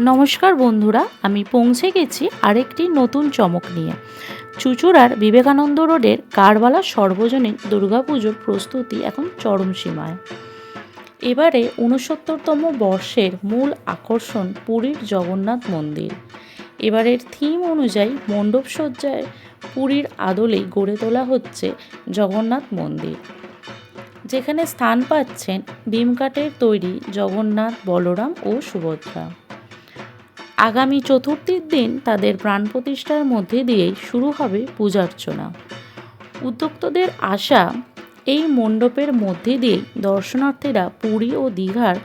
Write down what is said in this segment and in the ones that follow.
নমস্কার বন্ধুরা, আমি পৌঁছে গেছি আরেকটি নতুন চমক নিয়ে। চুচুড়ার বিবেকানন্দ রোডের কারবালা সর্বজনীন দুর্গাপুজোর প্রস্তুতি এখন চরম সীমায়। এবারে উনসত্তরতম বর্ষের মূল আকর্ষণ পুরীর জগন্নাথ মন্দির। এবারের থিম অনুযায়ী মণ্ডপসজ্জায় পুরীর আদলেই গড়ে তোলা হচ্ছে জগন্নাথ মন্দির। যেখানে স্থান পাচ্ছেন বিমকাঠের তৈরি জগন্নাথ বলরাম ও সুভদ্রা। আগামী চতুর্থীর দিন তাদের প্রাণ প্রতিষ্ঠার মধ্যে দিয়েই শুরু হবে পূজার্চনা। উদ্যোক্তদের আশা, এই মণ্ডপের মধ্যে দিয়েই দর্শনার্থীরা পুরী ও দীঘার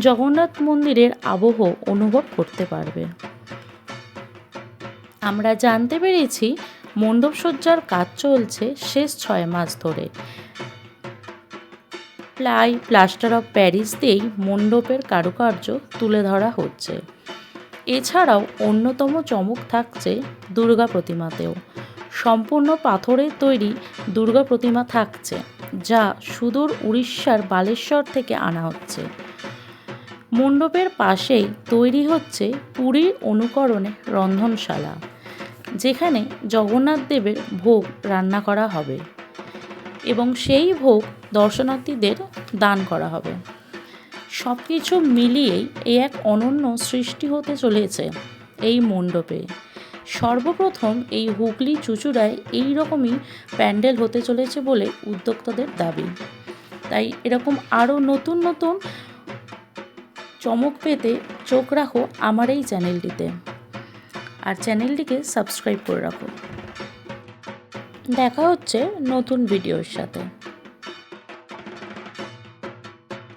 জগন্নাথ মন্দিরের আবহ অনুভব করতে পারবে। আমরা জানতে পেরেছি মণ্ডপসজ্জার কাজ চলছে শেষ ছয় মাস ধরে। প্লাই প্লাস্টার অফ প্যারিস দিয়েই মণ্ডপের কারুকার্য তুলে ধরা হচ্ছে। এছাড়াও অন্যতম চমক থাকছে দুর্গা প্রতিমাতেও। সম্পূর্ণ পাথরের তৈরি দুর্গা প্রতিমা থাকছে, যা সুদূর উড়িষ্যার বালেশ্বর থেকে আনা হচ্ছে। মণ্ডপের পাশেই তৈরি হচ্ছে পুরীর অনুকরণে রন্ধনশালা, যেখানে জগন্নাথ দেবের ভোগ রান্না করা হবে এবং সেই ভোগ দর্শনার্থীদের দান করা হবে। সব কিছু মিলিয়েই এ এক অনন্য সৃষ্টি হতে চলেছে এই মণ্ডপে। সর্বপ্রথম এই হুগলি চুচুড়ায় এই রকমই প্যান্ডেল হতে চলেছে বলে উদ্যোক্তাদের দাবি। তাই এরকম আরও নতুন নতুন চমক পেতে চোখ রাখো আমার এই চ্যানেলটিতে। আর চ্যানেলটিকে সাবস্ক্রাইব করে রাখো। দেখা হচ্ছে নতুন ভিডিওর সাথে।